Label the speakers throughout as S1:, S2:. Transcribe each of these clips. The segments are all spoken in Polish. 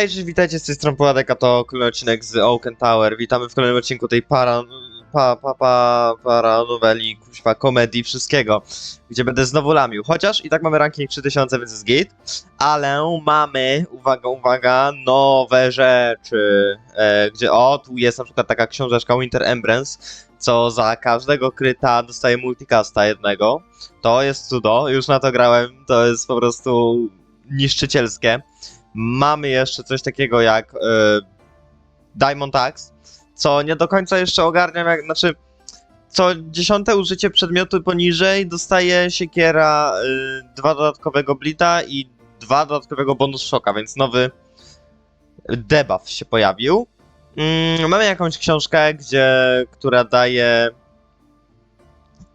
S1: Hej, cześć, witajcie z tej strony Poładek, a to kolejny odcinek z Oaken Tower. Witamy w kolejnym odcinku tej para... Pa, pa, pa, para noweli, kuźwa, komedii, wszystkiego, gdzie będę znowu lamił. Chociaż i tak mamy ranking 3000, więc jest git, ale mamy, uwaga, uwaga, nowe rzeczy, e, gdzie, o, tu jest na przykład taka książeczka Winter Embrace, co za każdego kryta dostaje multicasta jednego. To jest cudo, już na to grałem, to jest po prostu niszczycielskie. Mamy jeszcze coś takiego jak y, Diamond Axe, co nie do końca jeszcze ogarniam, jak, znaczy co dziesiąte użycie przedmiotu poniżej dostaje siekiera y, dwa dodatkowego blita i dwa dodatkowego bonus szoka, więc nowy debuff się pojawił. Mm, mamy jakąś książkę, gdzie, która daje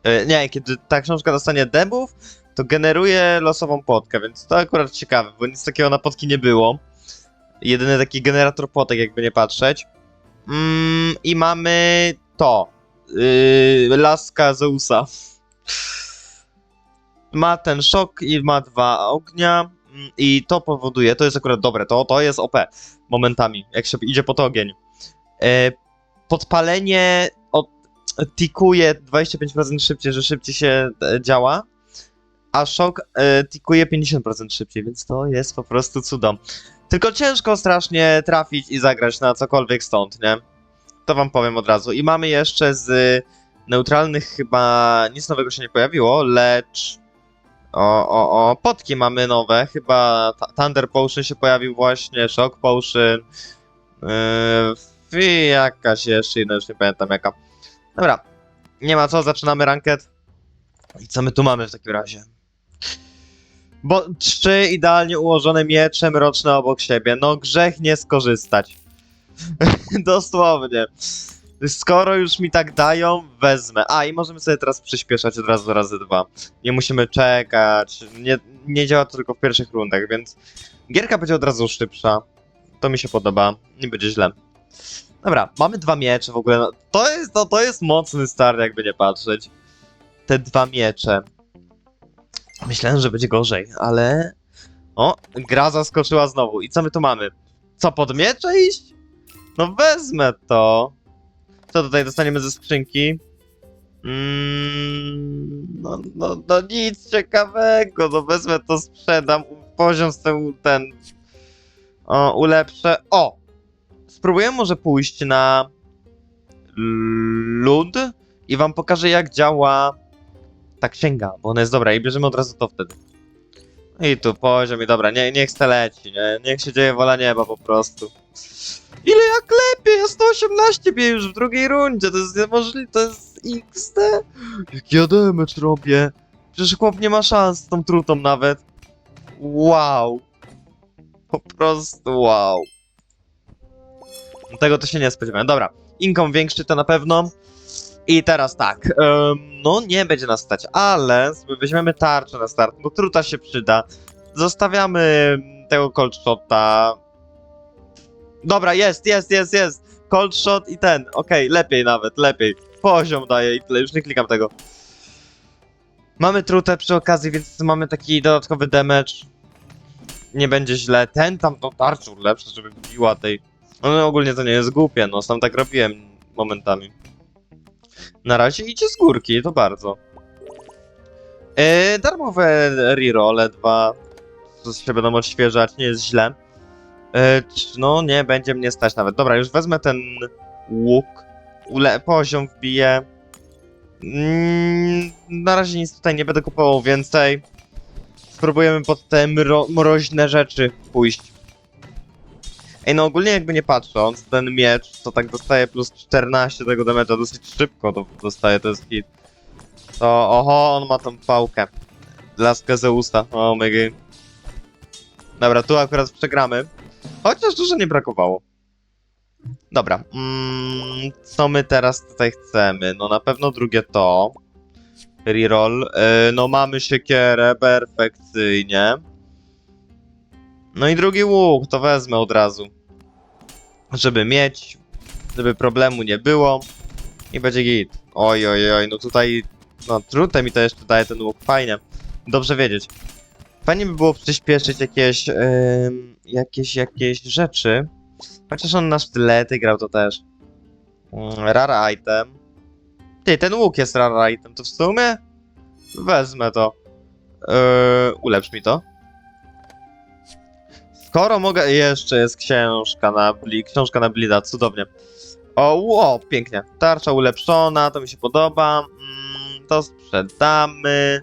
S1: y, nie, kiedy ta książka dostanie debuff, to generuje losową potkę, więc to akurat ciekawe, bo nic takiego na potki nie było. Jedyny taki generator potek, jakby nie patrzeć. Mm, I mamy to. Yy, laska Zeusa. Ma ten szok i ma dwa ognia. mm, I to powoduje, to jest akurat dobre, to, to jest OP momentami, jak się idzie pod ogień. E, podpalenie od, tikuje 25% szybciej, że szybciej się e, działa a szok e, tikuje 50% szybciej, więc to jest po prostu cudom. Tylko ciężko strasznie trafić i zagrać na cokolwiek stąd, nie? To wam powiem od razu. I mamy jeszcze z neutralnych chyba nic nowego się nie pojawiło, lecz o, o, o, potki mamy nowe, chyba Th- Thunder Potion się pojawił właśnie, Shock Potion, yy, jakaś jeszcze inna, już nie pamiętam jaka. Dobra, nie ma co, zaczynamy ranket. I co my tu mamy w takim razie? Bo trzy idealnie ułożone miecze mroczne obok siebie. No grzech nie skorzystać. Dosłownie. Skoro już mi tak dają, wezmę. A i możemy sobie teraz przyspieszać od razu razy dwa. Nie musimy czekać. Nie, nie działa to tylko w pierwszych rundach, więc gierka będzie od razu szybsza. To mi się podoba. Nie będzie źle. Dobra, mamy dwa miecze w ogóle. No, To jest, to, to jest mocny start, jakby nie patrzeć. Te dwa miecze. Myślałem, że będzie gorzej, ale... O, gra zaskoczyła znowu. I co my tu mamy? Co, pod miecze iść? No wezmę to. Co tutaj dostaniemy ze skrzynki? Mm, no, no, no nic ciekawego. No wezmę to, sprzedam. Poziom z ten, ten... O, ulepszę. O! Spróbuję może pójść na... Lud i wam pokażę jak działa ta księga, bo ona jest dobra i bierzemy od razu to wtedy. I tu poziom i dobra, nie, niech se leci, nie? Niech się dzieje wola nieba po prostu. Ile ja klepię? Ja 118 biję już w drugiej rundzie, to jest niemożliwe, to jest XD. Jak ja damage robię. Przecież chłop nie ma szans z tą trutą nawet. Wow. Po prostu wow. Tego to się nie spodziewałem. Dobra, inkom większy to na pewno. I teraz tak, no nie będzie nas stać, ale weźmiemy tarczę na start, bo truta się przyda. Zostawiamy tego cold shota. Dobra, jest, jest, jest, jest. Cold shot i ten, okej, lepiej nawet, lepiej. Poziom daje i tyle, już nie klikam tego. Mamy trutę przy okazji, więc mamy taki dodatkowy damage. Nie będzie źle. Ten tam to tarczą lepsze, żeby biła tej... No ogólnie to nie jest głupie, no sam tak robiłem momentami. Na razie idzie z górki, to bardzo. Yy, darmowe rerolle dwa. To się będą odświeżać, nie jest źle. C- no nie, będzie mnie stać nawet. Dobra, już wezmę ten łuk. Ule poziom wbiję. Mm, na razie nic tutaj nie będę kupował więcej. Spróbujemy pod te mro mroźne rzeczy pójść. Ej, no ogólnie jakby nie patrząc, ten miecz to tak dostaje plus 14 tego damage'a dosyć szybko to dostaje, to jest hit. To, oho, on ma tą pałkę. Laskę Zeusa, o my god. Dobra, tu akurat przegramy. Chociaż dużo nie brakowało. Dobra, mm, co my teraz tutaj chcemy? No na pewno drugie to. Reroll. Yy, no mamy siekierę, perfekcyjnie. No i drugi łuk, to wezmę od razu. Żeby mieć, żeby problemu nie było. I będzie git. Oj, oj, oj, no tutaj, no trudne mi to jeszcze daje ten łuk, fajnie. Dobrze wiedzieć. Fajnie by było przyspieszyć jakieś, ym, jakieś, jakieś rzeczy. Chociaż on na sztylety grał to też. Mm, rare item. Ty, ten łuk jest rare item, to w sumie wezmę to. Yy, ulepsz mi to. Skoro mogę... Jeszcze jest książka na bli... książka na blida, cudownie. O, pięknie. Tarcza ulepszona, to mi się podoba. Mm, to sprzedamy.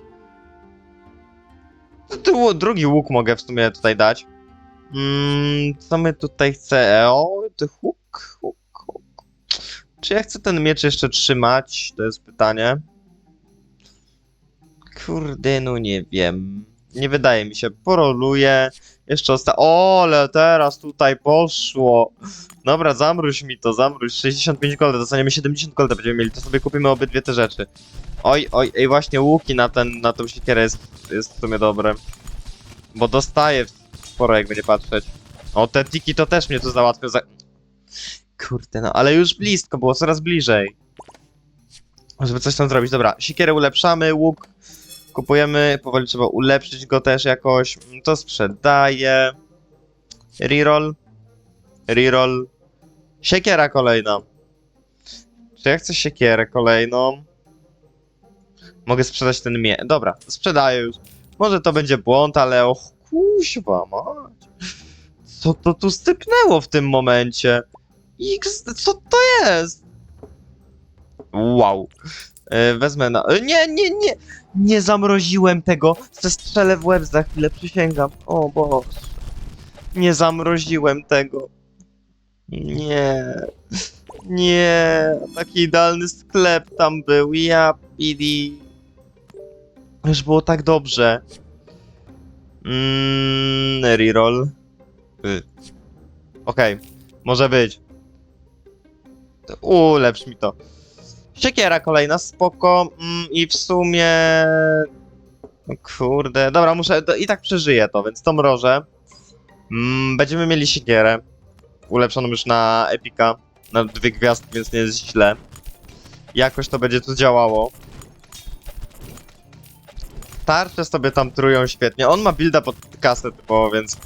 S1: Drugi łuk mogę w sumie tutaj dać. Mm, co my tutaj chcemy? O, ty huk, huk, huk. Czy ja chcę ten miecz jeszcze trzymać? To jest pytanie. Kurde, no nie wiem. Nie wydaje mi się. Poroluję. Jeszcze osta... O, ale teraz tutaj poszło. Dobra, zamróź mi to, zamróź. 65 golda, dostaniemy 70 golda będziemy mieli, to sobie kupimy obydwie te rzeczy. Oj, oj, ej, właśnie łuki na ten, na tą siekierę jest, jest w sumie dobre. Bo dostaję sporo, jakby nie patrzeć. O, te tiki to też mnie tu załatwią za... Kurde, no, ale już blisko, było coraz bliżej. Żeby coś tam zrobić. Dobra, siekierę ulepszamy, łuk kupujemy, powoli trzeba ulepszyć go też jakoś. To sprzedaję. Reroll. Reroll. Siekiera kolejna. Czy ja chcę siekierę kolejną? Mogę sprzedać ten mie... Dobra, sprzedaję już. Może to będzie błąd, ale och, kuźwa mać. Co to tu stypnęło w tym momencie? X, co to jest? Wow. E, wezmę na... e, Nie, nie, nie! Nie zamroziłem tego! Zestrzelę w łeb za chwilę, przysięgam. O Boże. Nie zamroziłem tego. Nie. Nie. Taki idealny sklep tam był. Ja pidi. Już było tak dobrze. Mmm, reroll. Y. Okej, może być. Ulepsz mi to. Siekiera kolejna, spoko. Mm, I w sumie... Kurde, dobra, muszę... to I tak przeżyję to, więc to mrożę. Mm, będziemy mieli siekierę. Ulepszoną już na Epika. Na dwie gwiazdki, więc nie jest źle. Jakoś to będzie tu działało. Tarcze sobie tam trują świetnie. On ma builda pod kasę typowo, więc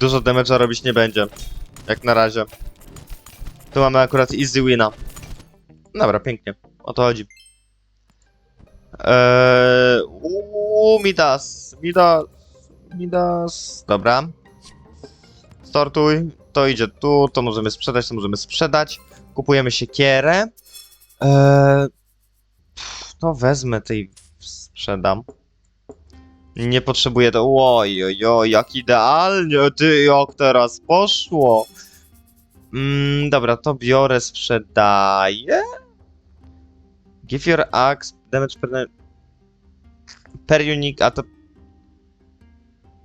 S1: dużo damage'a robić nie będzie. Jak na razie. Tu mamy akurat easy wina. Dobra, pięknie. O to chodzi. Eee, uuu, Midas, Midas, Midas. Dobra. Sortuj. To idzie tu, to możemy sprzedać, to możemy sprzedać. Kupujemy siekierę. Eee, pff, to wezmę tej sprzedam. Nie potrzebuję to. Oj, oj, oj, jak idealnie, ty, jak teraz poszło. Mm, dobra, to biorę, sprzedaję. Give your axe damage per, per unique, a to...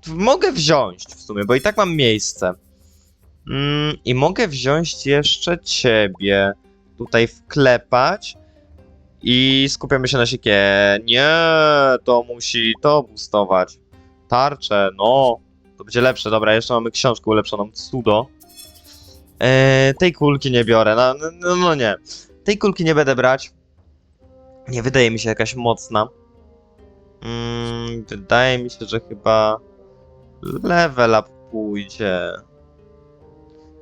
S1: Mogę wziąć w sumie, bo i tak mam miejsce. Mm, I mogę wziąć jeszcze ciebie. Tutaj wklepać. I skupiamy się na siekie. Nie, to musi to boostować. Tarcze, no. To będzie lepsze. Dobra, jeszcze mamy książkę ulepszoną. Cudo. Eee, tej kulki nie biorę. No, no, no nie. Tej kulki nie będę brać. Nie wydaje mi się jakaś mocna. Mm, wydaje mi się, że chyba level up pójdzie.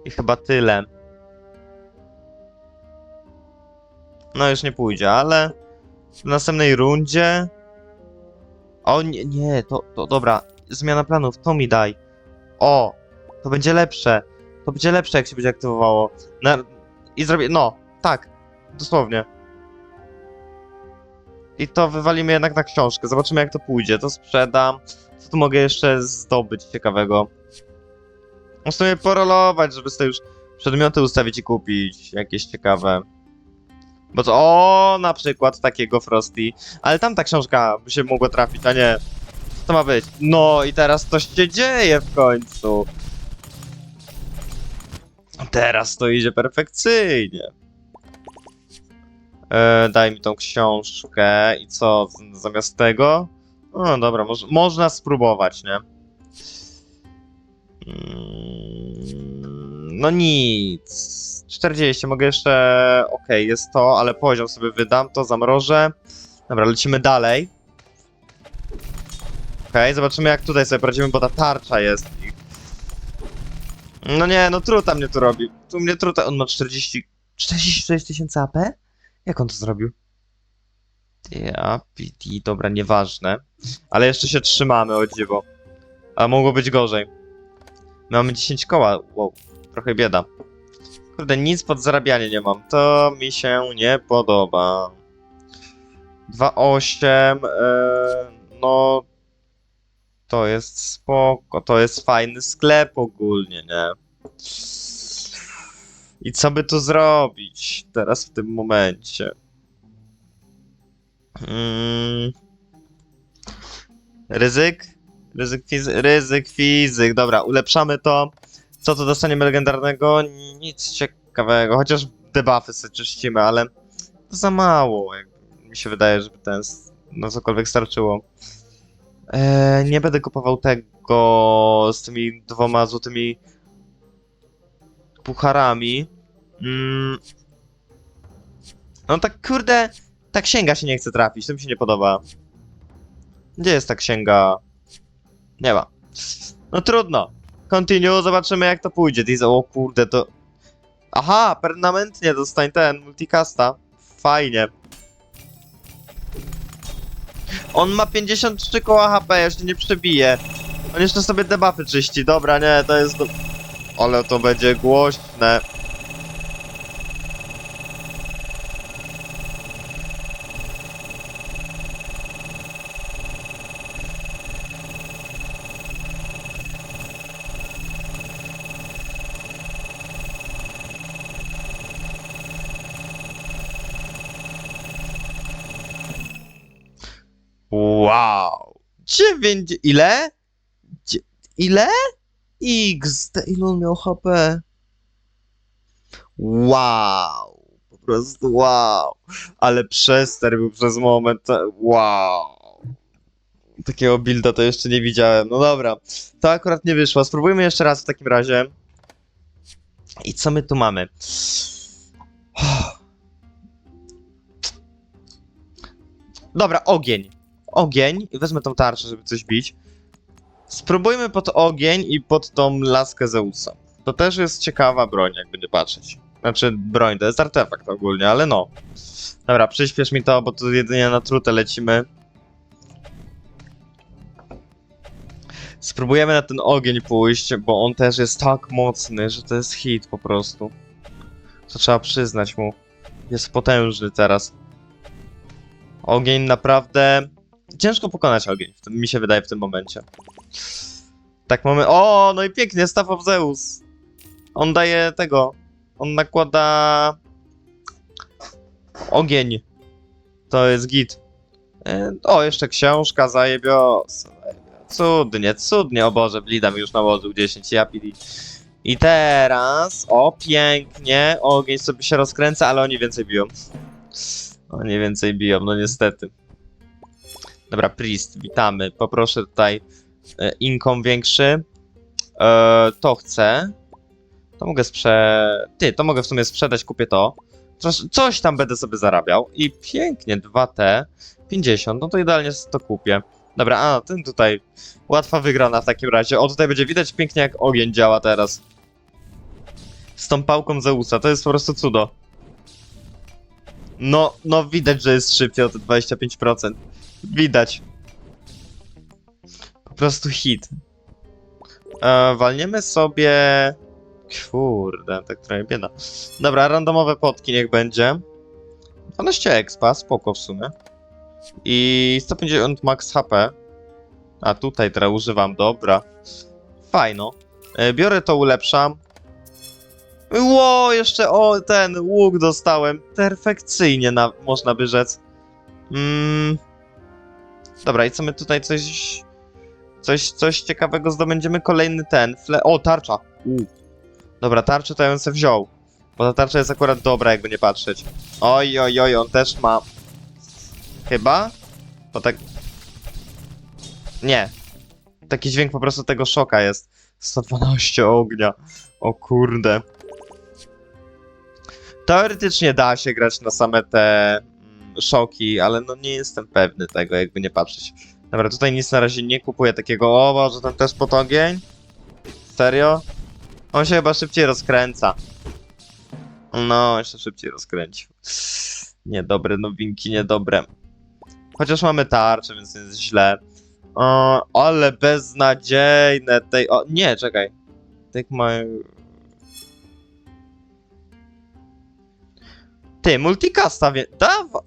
S1: I chyba tyle. No już nie pójdzie, ale w następnej rundzie. O nie, nie, to, to dobra. Zmiana planów, to mi daj. O, to będzie lepsze. To będzie lepsze, jak się będzie aktywowało. Na... I zrobię. No, tak. Dosłownie. I to wywalimy jednak na książkę. Zobaczymy, jak to pójdzie. To sprzedam. Co tu mogę jeszcze zdobyć ciekawego? Muszę porolować, żeby sobie już przedmioty ustawić i kupić. Jakieś ciekawe. Bo to, o, na przykład takiego Frosty. Ale tam ta książka by się mogła trafić, a nie. Co to ma być? No i teraz coś się dzieje w końcu. Teraz to idzie perfekcyjnie. E, daj mi tą książkę i co zamiast tego? No dobra, moż, można spróbować, nie? Mm, No nic. 40, mogę jeszcze. Okej, jest to, ale poziom sobie wydam, to zamrożę. Dobra, lecimy dalej. Okej, zobaczymy jak tutaj sobie poradzimy, bo ta tarcza jest. No nie, no truta mnie tu robi. Tu mnie truta. On ma 40. 46 tysięcy AP? Jak on to zrobił? Ja, PT, dobra, nieważne. Ale jeszcze się trzymamy, o dziwo. A mogło być gorzej. Mamy 10 koła, wow, trochę bieda. Kurde, nic pod zarabianie nie mam. To mi się nie podoba. 2,8, e, no... To jest spoko, to jest fajny sklep ogólnie, nie? I co by tu zrobić teraz w tym momencie? Mm. Ryzyk? Ryzyk fizyk, ryzyk fizyk, dobra, ulepszamy to. Co tu dostaniemy legendarnego? Nic ciekawego, chociaż debufy sobie czyścimy, ale to za mało, mi się wydaje, żeby ten no cokolwiek starczyło. Eee, nie będę kupował tego z tymi dwoma złotymi pucharami. Mm. No tak kurde, ta księga się nie chce trafić, to mi się nie podoba. Gdzie jest ta księga? Nie ma. No trudno. Continue, zobaczymy jak to pójdzie. Diesel, o kurde, to... Aha, permanentnie dostań ten, multicasta. Fajnie. On ma 53 koła HP, jeszcze nie przebije. On jeszcze sobie debuffy czyści, dobra, nie, to jest... Ale to będzie głośne. Wow. 9... Ile? Dzie- Ile? X. Ile on miał HP? Wow. Po prostu wow. Ale przester był przez moment. Wow. Takiego builda to jeszcze nie widziałem. No dobra. To akurat nie wyszło. Spróbujmy jeszcze raz w takim razie. I co my tu mamy? Dobra, ogień. Ogień. Wezmę tą tarczę, żeby coś bić. Spróbujmy pod ogień i pod tą laskę Zeusa. To też jest ciekawa broń, jakby nie patrzeć. Znaczy, broń to jest artefakt ogólnie, ale no. Dobra, przyspiesz mi to, bo tu jedynie na trutę lecimy. Spróbujemy na ten ogień pójść, bo on też jest tak mocny, że to jest hit po prostu. To trzeba przyznać mu. Jest potężny teraz. Ogień naprawdę... Ciężko pokonać ogień, mi się wydaje w tym momencie. Tak mamy... O, no i pięknie, Staff of Zeus. On daje tego... On nakłada... Ogień. To jest git. E, O, jeszcze książka, zajebios. Cudnie, cudnie, o Boże, Blida mi już nałożył 10, ja. I teraz, o pięknie, ogień sobie się rozkręca, ale oni więcej biją. Oni więcej biją, no niestety. Dobra, Priest, witamy. Poproszę tutaj e, inkom większy. E, to chcę. To mogę sprze... Ty, to mogę w sumie sprzedać, kupię to. Coś tam będę sobie zarabiał. I pięknie, 2T, 50, no to idealnie to kupię. Dobra, a ten tutaj łatwa wygrana w takim razie. O, tutaj będzie widać pięknie jak ogień działa teraz. Z tą pałką Zeusa, to jest po prostu cudo. No, no widać, że jest szybciej o te 25%. Widać. Prostu hit. E, walniemy sobie... Kurde, tak trochę bieda. Dobra, randomowe potki niech będzie. 12 expa, spoko w sumie. I 150 max HP. A tutaj teraz używam, dobra. Fajno. E, biorę to, ulepszam. Ło, jeszcze o, ten łuk dostałem. Perfekcyjnie, na, można by rzec. Mm. Dobra, i co my tutaj coś... Coś, coś ciekawego zdobędziemy? Kolejny ten. Fle o, tarcza. U. Dobra, tarczę to ja bym sobie wziął. Bo ta tarcza jest akurat dobra, jakby nie patrzeć. Oj, oj, oj, on też ma... Chyba? Bo tak... Nie. Taki dźwięk po prostu tego szoka jest. 112 ognia. O kurde. Teoretycznie da się grać na same te mm, szoki, ale no nie jestem pewny tego, jakby nie patrzeć. Dobra, tutaj nic na razie nie kupuję takiego. O Boże, tam też pod ogień? Serio? On się chyba szybciej rozkręca. No, jeszcze szybciej rozkręcił. Niedobre nowinki, niedobre. Chociaż mamy tarczę, więc nie jest źle. O, ale beznadziejne tej... O, nie, czekaj. Take my... Ty, multicasta, wie... Dawa...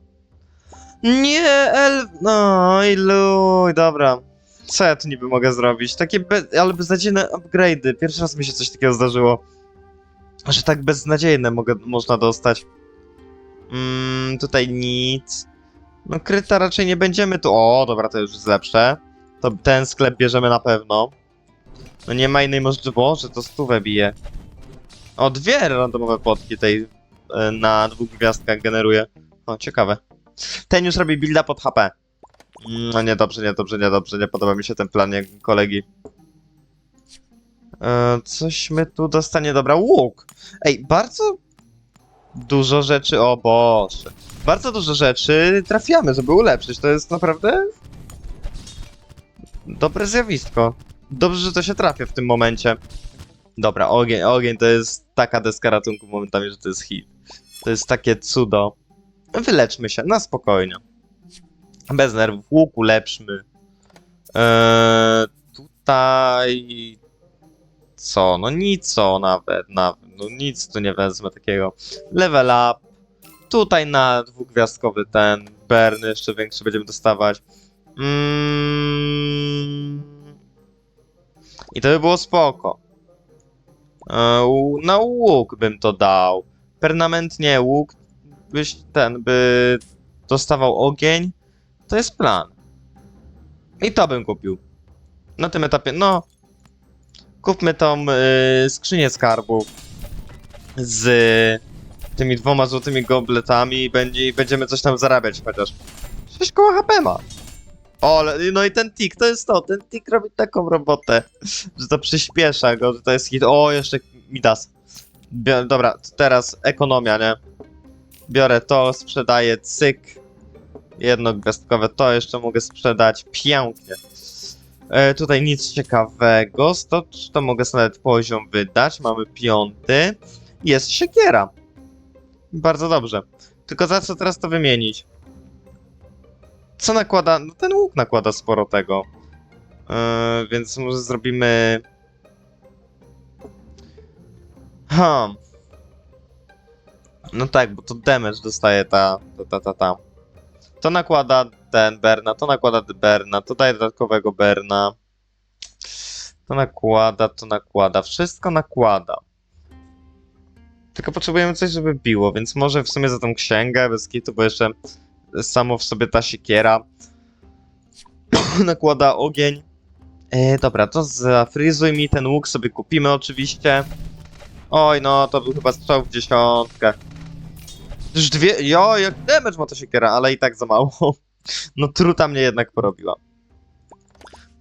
S1: Nie, El... No i luj, dobra. Co ja tu niby mogę zrobić? Takie be... ale beznadziejne upgrade'y. Pierwszy raz mi się coś takiego zdarzyło. Że tak beznadziejne mogę, można dostać. Mm, tutaj nic. No kryta raczej nie będziemy tu... O, dobra, to już jest lepsze. To ten sklep bierzemy na pewno. No nie ma innej możliwości, że to stówę bije. O, dwie randomowe potki tej e, na dwóch gwiazdkach generuje. O, ciekawe. Ten już robi builda pod HP. No niedobrze, niedobrze, niedobrze. Nie podoba mi się ten plan jak kolegi. E, coś my tu dostanie. Dobra, łuk. Ej, bardzo dużo rzeczy. O Boże. Bardzo dużo rzeczy trafiamy, żeby ulepszyć. To jest naprawdę dobre zjawisko. Dobrze, że to się trafia w tym momencie. Dobra, ogień, ogień to jest taka deska ratunku momentami, że to jest hit. To jest takie cudo. Wyleczmy się, na spokojnie. Bez nerwów, łuk ulepszmy. Eee, tutaj... Co? No nic co nawet, nawet. No nic tu nie wezmę takiego. Level up. Tutaj na dwugwiazdkowy ten. Burn jeszcze większy będziemy dostawać. Mm. I to by było spoko. E, u- Na łuk bym to dał. Permanentnie łuk byś ten, by dostawał ogień. To jest plan. I to bym kupił. Na tym etapie, no. Kupmy tą y, skrzynię skarbów z tymi dwoma złotymi gobletami i będzie, będziemy coś tam zarabiać chociaż. 6 koła HP ma. O, no i ten tik, to jest to, ten tik robi taką robotę, że to przyspiesza go, że to jest hit. O, jeszcze Midas. Dobra, teraz ekonomia, nie? Biorę to, sprzedaję, cyk. Jedno gwiazdkowe, to jeszcze mogę sprzedać, pięknie. E, tutaj nic ciekawego, to, to mogę sobie nawet poziom wydać, mamy piąty. Jest siekiera. Bardzo dobrze. Tylko za co teraz to wymienić? Co nakłada? No ten łuk nakłada sporo tego. Yy, więc może zrobimy. Hmm. No tak, bo to damage dostaje ta, ta, ta, ta, ta. To nakłada ten Berna, to nakłada Berna, to daje dodatkowego Berna. To nakłada, to nakłada, wszystko nakłada. Tylko potrzebujemy coś, żeby biło, więc może w sumie za tą księgę bez kitu, bo jeszcze samo w sobie ta siekiera nakłada ogień. E, dobra, to zafryzuj mi ten łuk, sobie kupimy oczywiście. Oj, no, to był chyba strzał w dziesiątkę. Już dwie, jo, jak damage ma ta siekiera, ale i tak za mało. No, truta mnie jednak porobiła.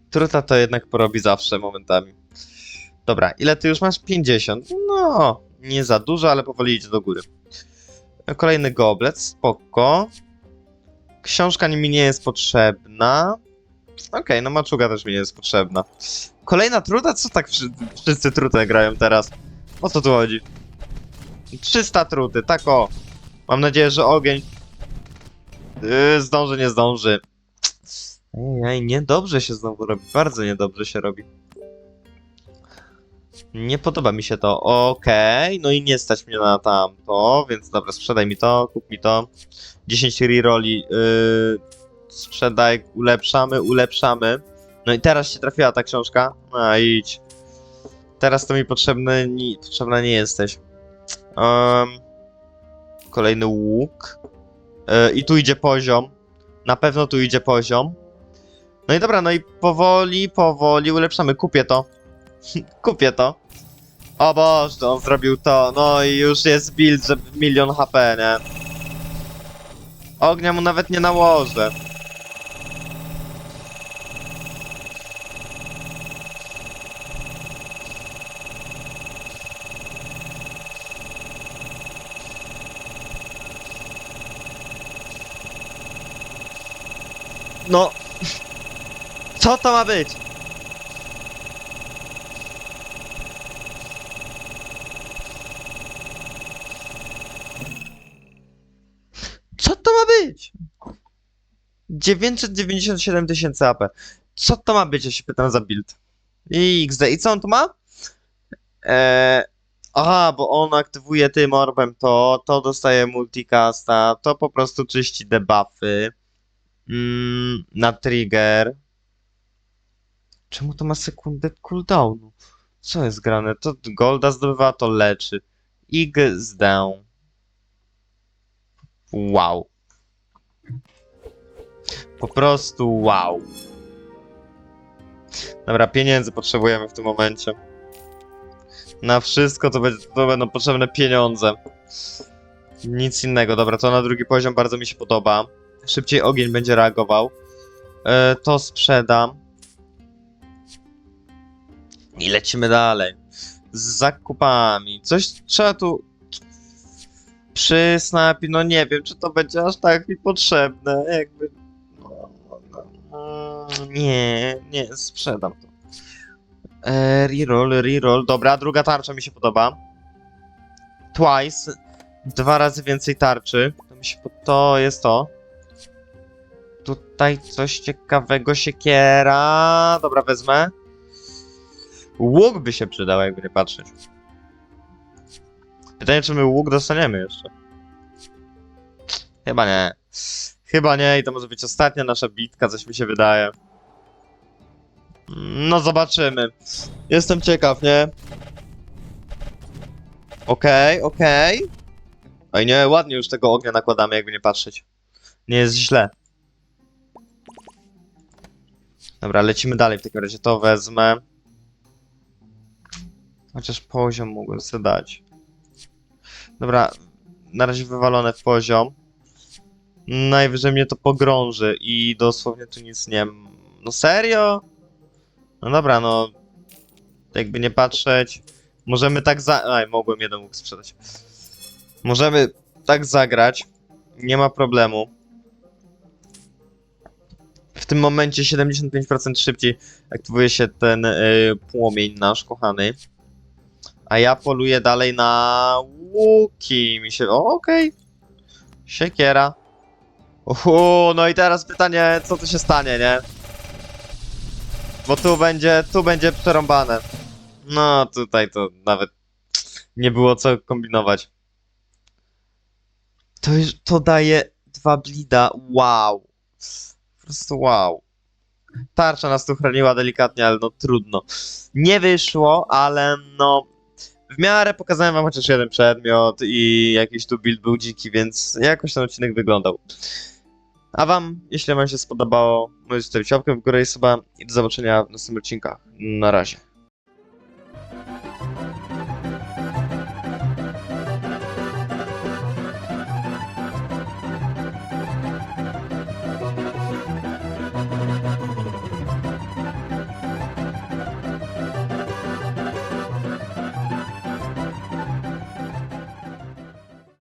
S1: Truta to jednak porobi zawsze momentami. Dobra, ile ty już masz? 50. No, nie za dużo, ale powoli idzie do góry. Kolejny goblet, spoko. Książka mi nie jest potrzebna. Okej, no maczuga też mi nie jest potrzebna. Kolejna truta? Co tak wszy wszyscy trutę grają teraz? O co tu chodzi? 300 truty, tak o. Mam nadzieję, że ogień yy, zdąży, nie zdąży. Ej, niedobrze się znowu robi, bardzo niedobrze się robi. Nie podoba mi się to. Okej, no i nie stać mnie na tamto, więc dobra, sprzedaj mi to, kup mi to. 10 rerolli yy, sprzedaj, ulepszamy, ulepszamy. No i teraz się trafiła ta książka. A idź. Teraz to mi potrzebny, ni, potrzebna nie jesteś. Um, kolejny łuk. Yy, I tu idzie poziom. Na pewno tu idzie poziom. No i dobra, no i powoli, powoli ulepszamy. Kupię to. Kupię to. O Boże, on zrobił to. No i już jest build, że milion HP, nie? Ognia mu nawet nie nałożę. No. Co to ma być? Co to ma być? 997 tysięcy AP. Co to ma być, ja się pytam za build. I XD. I co on tu ma? Eee, aha, bo on aktywuje tym orbem to, to dostaje multicasta, to po prostu czyści debuffy. Mm, na trigger. Czemu to ma sekundę cooldownu? Co jest grane? To golda zdobywa, to leczy. XD. Wow. Po prostu wow. Dobra, pieniędzy potrzebujemy w tym momencie. Na wszystko to, będzie, to będą potrzebne pieniądze. Nic innego. Dobra, to na drugi poziom bardzo mi się podoba. Szybciej ogień będzie reagował. E, to sprzedam. I lecimy dalej. Z zakupami. Coś trzeba tu przy no nie wiem, czy to będzie aż tak mi potrzebne, jakby... no, no, no, Nie, nie, sprzedam to. E, reroll, reroll, dobra, druga tarcza mi się podoba. Twice, dwa razy więcej tarczy, to mi się to jest to. Tutaj coś ciekawego, siekiera, dobra, wezmę. Łuk by się przydał, jakby nie patrzeć. Pytanie, czy my łuk dostaniemy jeszcze? Chyba nie. Chyba nie i to może być ostatnia nasza bitka, coś mi się wydaje. No zobaczymy. Jestem ciekaw, nie? Okej, okej. Oj nie, ładnie już tego ognia nakładamy, jakby nie patrzeć. Nie jest źle. Dobra, lecimy dalej w takim razie. To wezmę. Chociaż poziom mógłbym sobie dać. Dobra, na razie wywalone w poziom. Najwyżej mnie to pogrąży i dosłownie tu nic nie... No serio? No dobra, no... Jakby nie patrzeć... Możemy tak za... Aj, mogłem jeden mógł sprzedać. Możemy tak zagrać. Nie ma problemu. W tym momencie 75% szybciej aktywuje się ten y, płomień nasz kochany. A ja poluję dalej na łuki. Mi się. O, okej. Siekiera. Uhu, no i teraz pytanie, co tu się stanie, nie? Bo tu będzie, tu będzie przerąbane. No, tutaj to nawet nie było co kombinować. To, to daje dwa blida. Wow. Po prostu wow. Tarcza nas tu chroniła delikatnie, ale no trudno. Nie wyszło, ale no w miarę pokazałem wam chociaż jeden przedmiot i jakiś tu build był dziki, więc jakoś ten odcinek wyglądał. A wam, jeśli wam się spodobało, możecie zostawić łapkę w górę i suba i do zobaczenia w następnych odcinkach. Na razie.